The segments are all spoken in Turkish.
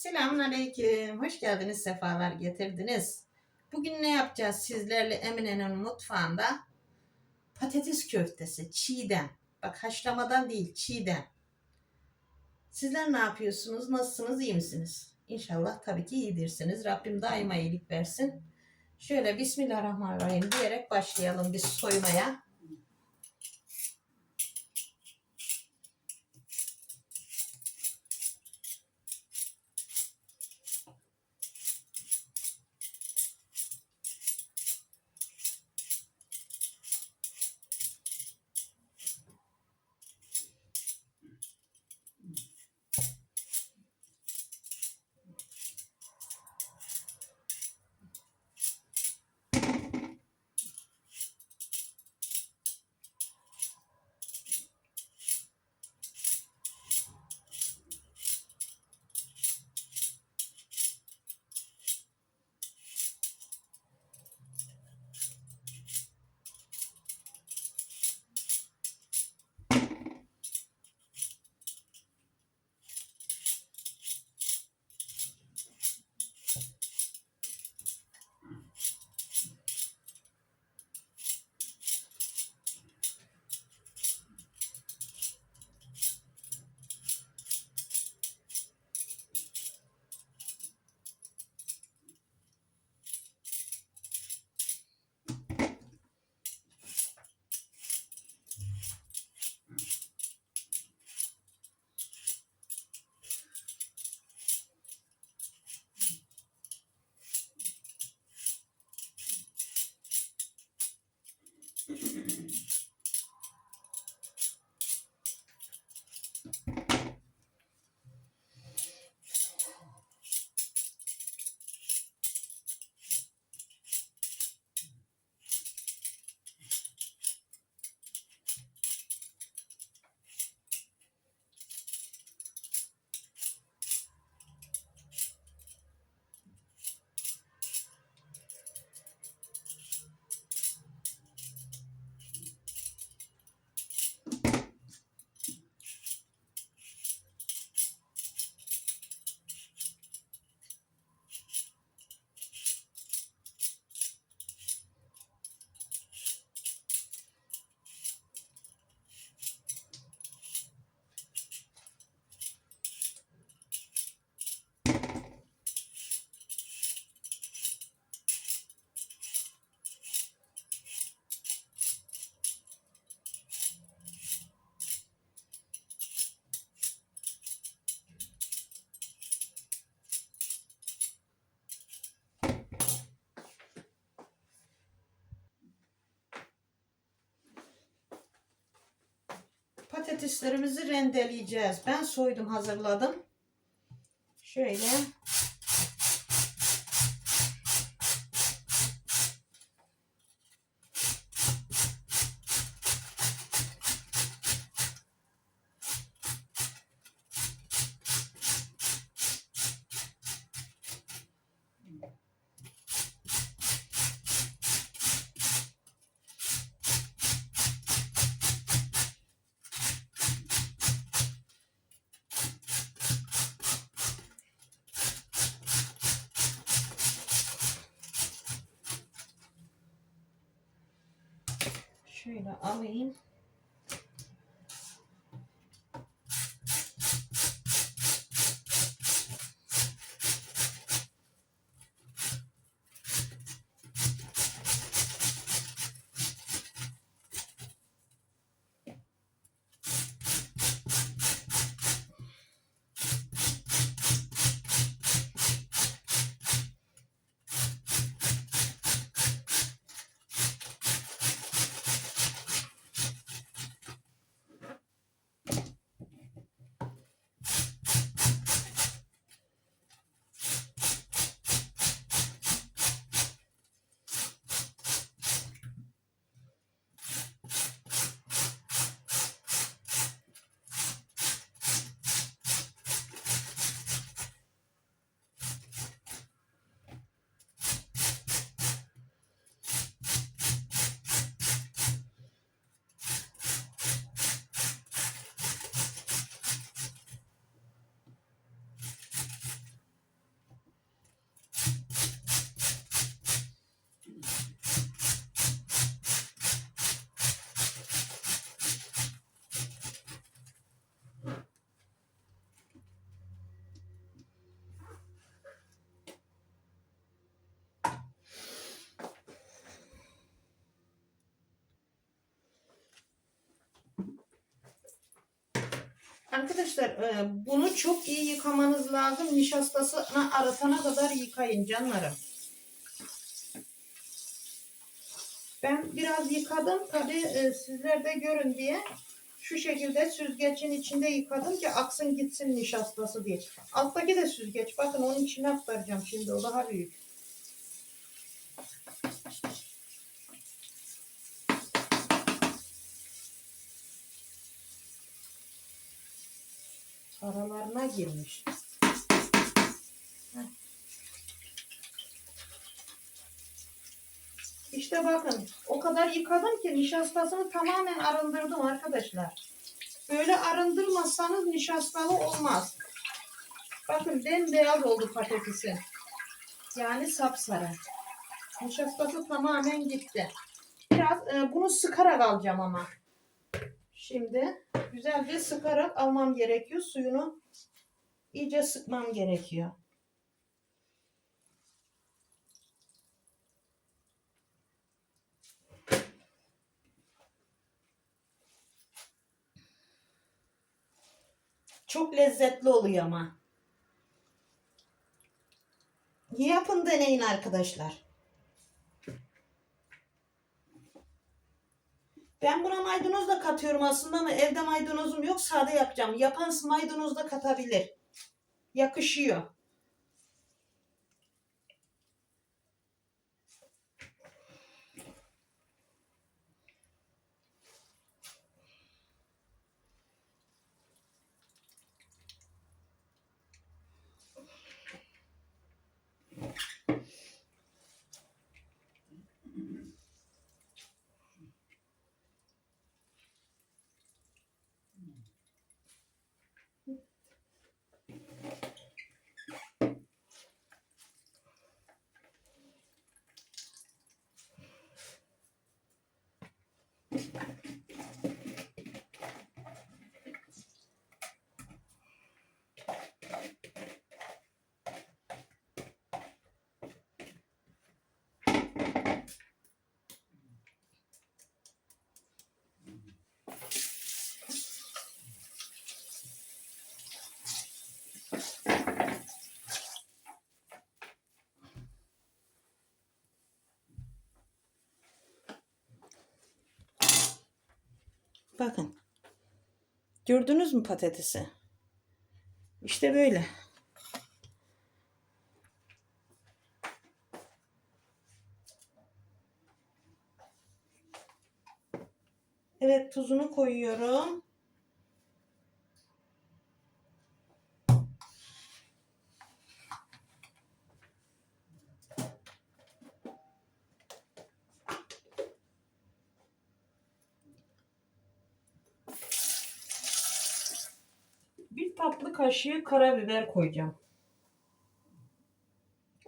Selamünaleyküm. Hoş geldiniz, sefalar getirdiniz. Bugün ne yapacağız sizlerle Emine'nin mutfağında? Patates köftesi, çiğdem. Bak haşlamadan değil, çiğdem. Sizler ne yapıyorsunuz? Nasılsınız? iyi misiniz? İnşallah tabii ki iyidirsiniz. Rabbim daima iyilik versin. Şöyle Bismillahirrahmanirrahim diyerek başlayalım biz soymaya. Patateslerimizi rendeleyeceğiz. Ben soydum, hazırladım. Şöyle şöyle alayım. Arkadaşlar e, bunu çok iyi yıkamanız lazım. Nişastasını arıtana kadar yıkayın canlarım. Ben biraz yıkadım. Tabi sizler de görün diye. Şu şekilde süzgecin içinde yıkadım ki aksın gitsin nişastası diye. Alttaki de süzgeç. Bakın onun içine aktaracağım şimdi. O daha büyük. Aralarına girmiş. İşte bakın o kadar yıkadım ki nişastasını tamamen arındırdım arkadaşlar. Böyle arındırmazsanız nişastalı olmaz. Bakın bembeyaz oldu patatesin. Yani sapsarı. Nişastası tamamen gitti. Biraz e, bunu sıkarak alacağım ama. Şimdi güzelce sıkarak almam gerekiyor. Suyunu iyice sıkmam gerekiyor. Çok lezzetli oluyor ama. Yapın deneyin arkadaşlar. Ben buna maydanoz da katıyorum aslında ama evde maydanozum yok. Sade yapacağım. Yapan maydanoz da katabilir. Yakışıyor. Bakın. Gördünüz mü patatesi? İşte böyle. Evet tuzunu koyuyorum. Bir tatlı kaşığı karabiber koyacağım.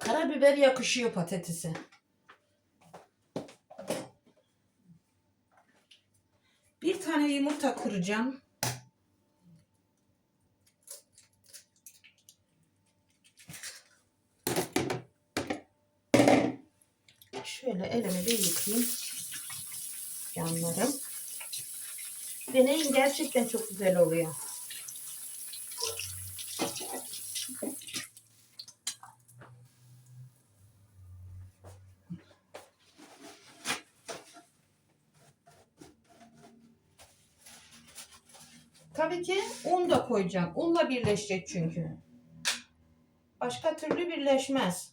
Karabiber yakışıyor patatese. Bir tane yumurta kıracağım. Şöyle elimi de yıkayayım. Canlarım. Deneyin gerçekten çok güzel oluyor. Tabii ki un da koyacağım. Unla birleşecek çünkü. Başka türlü birleşmez.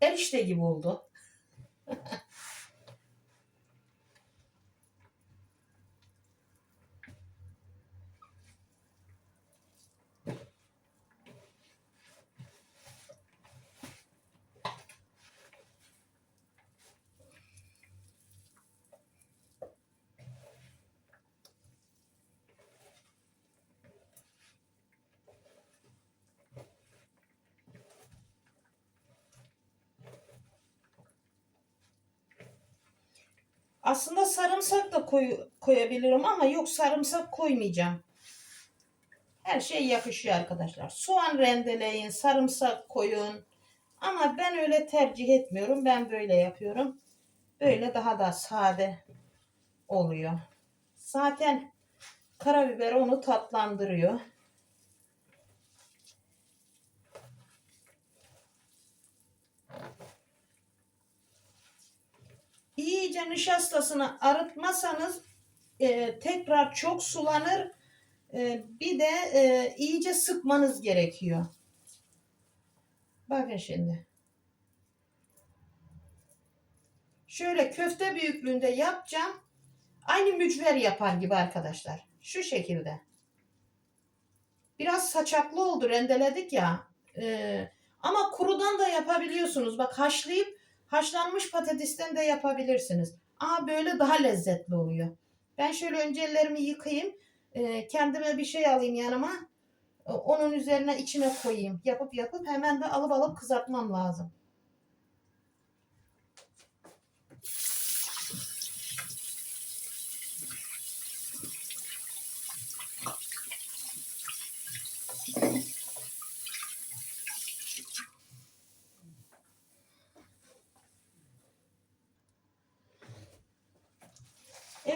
Erişte gibi oldu. Aslında sarımsak da koy, koyabilirim ama yok sarımsak koymayacağım. Her şey yakışıyor arkadaşlar. Soğan rendeleyin, sarımsak koyun. Ama ben öyle tercih etmiyorum. Ben böyle yapıyorum. Böyle daha da sade oluyor. Zaten karabiber onu tatlandırıyor. İyice nişastasını arıtmasanız e, tekrar çok sulanır. E, bir de e, iyice sıkmanız gerekiyor. Bakın şimdi. Şöyle köfte büyüklüğünde yapacağım. Aynı mücver yapar gibi arkadaşlar. Şu şekilde. Biraz saçaklı oldu rendeledik ya. Ee, ama kurudan da yapabiliyorsunuz. Bak haşlayıp haşlanmış patatesten de yapabilirsiniz. Aa böyle daha lezzetli oluyor. Ben şöyle önce ellerimi yıkayayım. Ee, kendime bir şey alayım yanıma. Ee, Onun üzerine içine koyayım. Yapıp yapıp hemen de alıp alıp kızartmam lazım.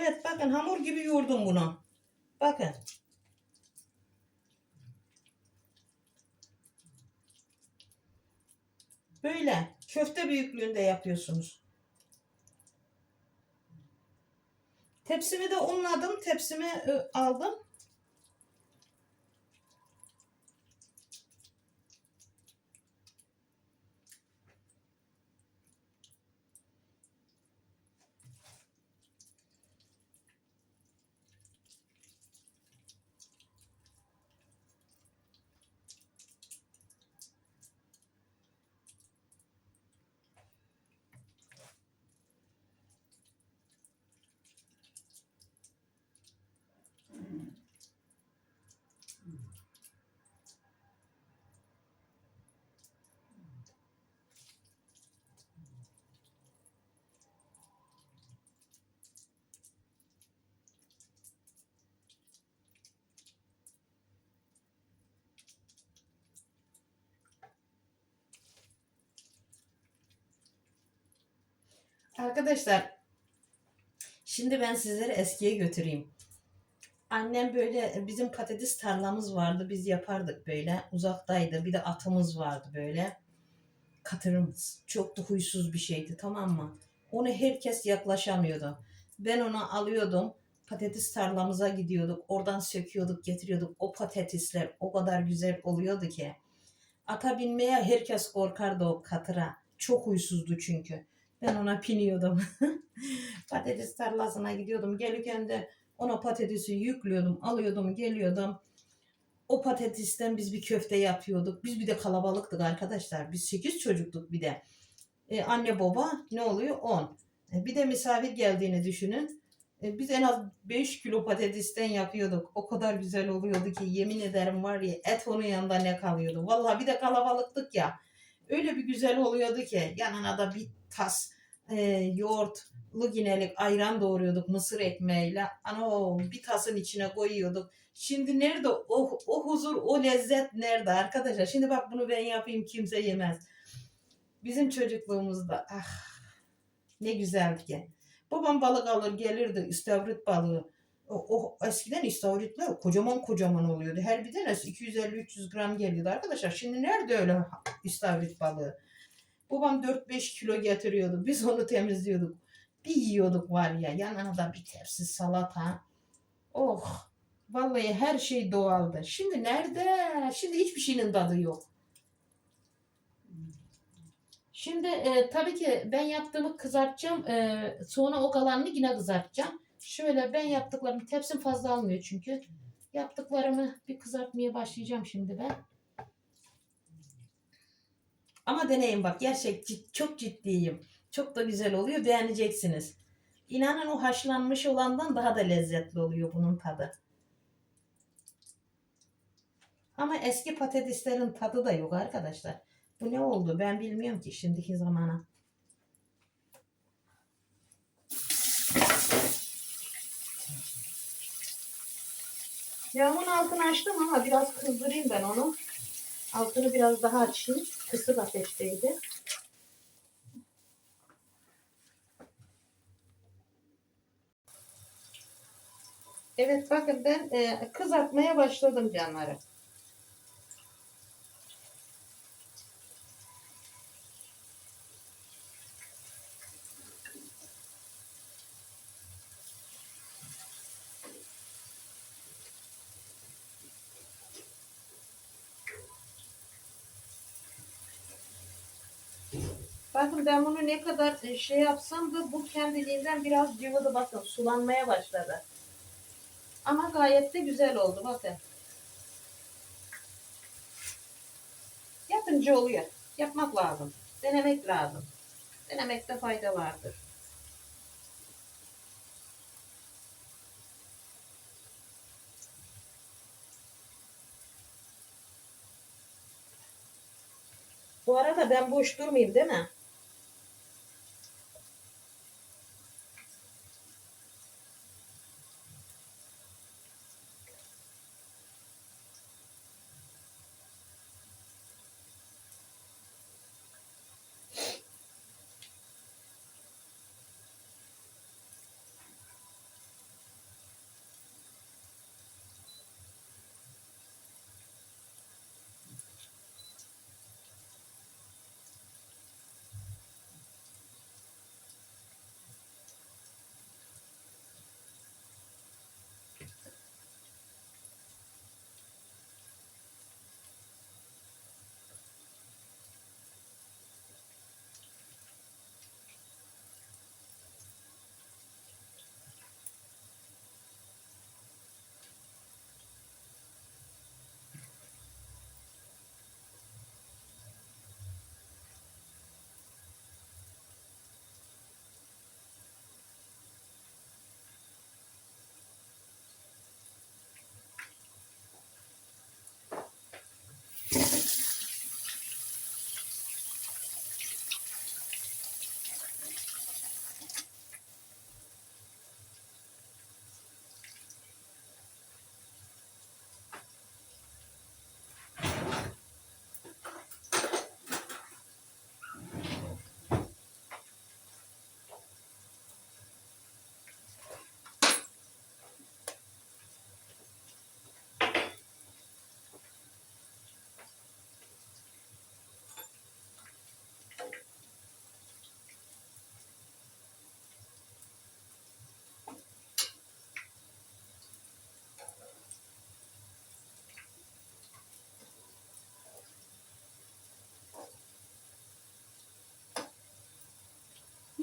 Evet bakın hamur gibi yoğurdum bunu. Bakın. Böyle köfte büyüklüğünde yapıyorsunuz. Tepsimi de unladım. Tepsimi e, aldım. Arkadaşlar şimdi ben sizleri eskiye götüreyim. Annem böyle bizim patates tarlamız vardı. Biz yapardık böyle. Uzaktaydı. Bir de atımız vardı böyle. Katırımız. Çok da huysuz bir şeydi tamam mı? Onu herkes yaklaşamıyordu. Ben onu alıyordum. Patates tarlamıza gidiyorduk. Oradan söküyorduk, getiriyorduk. O patatesler o kadar güzel oluyordu ki. Ata binmeye herkes korkardı o katıra. Çok huysuzdu çünkü. Ben ona piniyordum. patates tarlasına gidiyordum. Gelirken de ona patatesi yüklüyordum, alıyordum, geliyordum. O patatesten biz bir köfte yapıyorduk. Biz bir de kalabalıktık arkadaşlar. Biz 8 çocuktuk bir de. Ee, anne baba ne oluyor? 10. E, bir de misafir geldiğini düşünün. E, biz en az 5 kilo patatesten yapıyorduk. O kadar güzel oluyordu ki yemin ederim var ya et onun yanında ne kalıyordu. Vallahi bir de kalabalıktık ya. Öyle bir güzel oluyordu ki yanına da bir tas e, yoğurtlu ginelik ayran doğruyorduk mısır ekmeğiyle. Ana o bir tasın içine koyuyorduk. Şimdi nerede o, o huzur, o lezzet nerede arkadaşlar? Şimdi bak bunu ben yapayım kimse yemez. Bizim çocukluğumuzda ah ne güzeldi ki. Babam balık alır gelirdi istavrit balığı. O, o eskiden istavritler kocaman kocaman oluyordu. Her bir tanesi 250-300 gram geliyordu arkadaşlar. Şimdi nerede öyle istavrit balığı? Babam 4-5 kilo getiriyordu. Biz onu temizliyorduk. Bir yiyorduk var ya. Yanına da bir tepsi salata. Oh. Vallahi her şey doğaldı. Şimdi nerede? Şimdi hiçbir şeyin tadı yok. Şimdi e, tabii ki ben yaptığımı kızartacağım. E, sonra o kalanını yine kızartacağım. Şöyle ben yaptıklarımı tepsim fazla almıyor çünkü. Yaptıklarımı bir kızartmaya başlayacağım şimdi ben. Ama deneyin bak gerçek çok ciddiyim. Çok da güzel oluyor beğeneceksiniz. İnanın o haşlanmış olandan daha da lezzetli oluyor bunun tadı. Ama eski patateslerin tadı da yok arkadaşlar. Bu ne oldu ben bilmiyorum ki şimdiki zamana. Yağımın altını açtım ama biraz kızdırayım ben onu. Altını biraz daha açayım. Kısık ateşteydi. Evet bakın ben e, kızartmaya başladım canları. Bakın ben bunu ne kadar e, şey yapsam da bu kendiliğinden biraz cıvıdı bakın sulanmaya başladı. Ama gayet de güzel oldu bakın. Yapınca oluyor. Yapmak lazım. Denemek lazım. Denemekte fayda vardır. Bu arada ben boş durmayayım değil mi?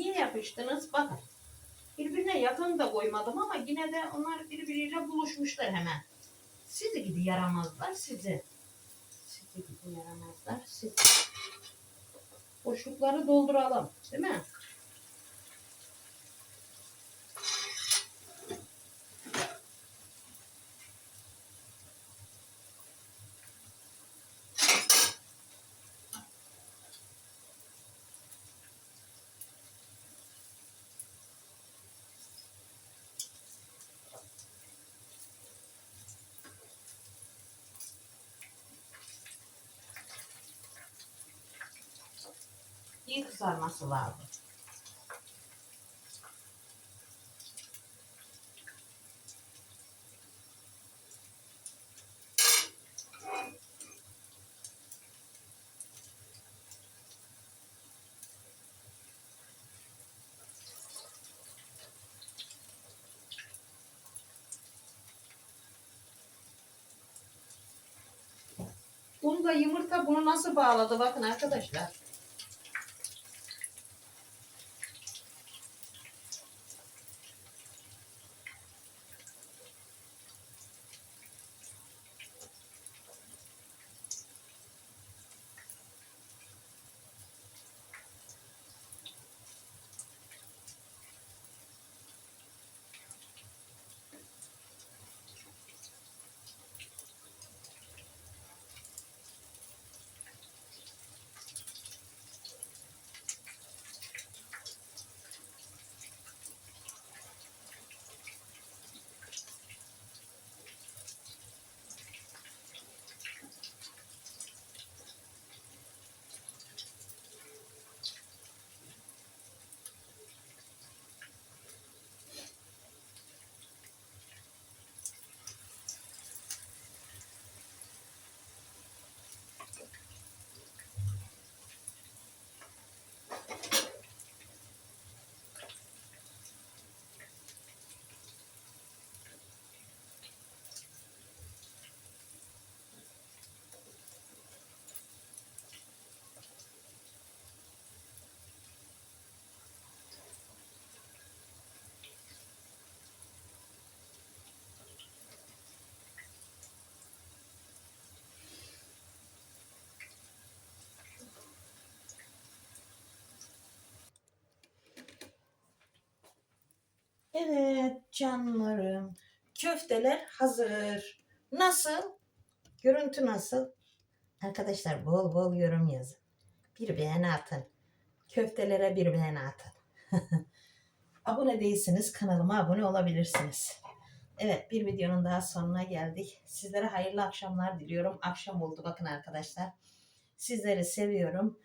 Niye yapıştınız? Bakın. Birbirine yakın da koymadım ama yine de onlar birbiriyle buluşmuşlar hemen. Sizi gidi yaramazlar sizi. Sizi gidi yaramazlar sizi. Boşlukları dolduralım. Değil mi? İyi kızarması lazım. Bunu da yumurta bunu nasıl bağladı bakın arkadaşlar. Evet canlarım. Köfteler hazır. Nasıl? Görüntü nasıl? Arkadaşlar bol bol yorum yazın. Bir beğeni atın. Köftelere bir beğeni atın. abone değilsiniz kanalıma abone olabilirsiniz. Evet bir videonun daha sonuna geldik. Sizlere hayırlı akşamlar diliyorum. Akşam oldu bakın arkadaşlar. Sizleri seviyorum.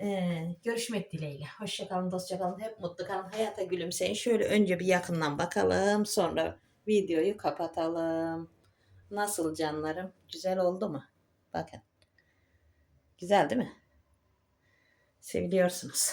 Ee, görüşmek dileğiyle. Hoşçakalın, dostçakalın. Hep mutlu kalın. Hayata gülümseyin. Şöyle önce bir yakından bakalım. Sonra videoyu kapatalım. Nasıl canlarım? Güzel oldu mu? Bakın. Güzel değil mi? Seviliyorsunuz.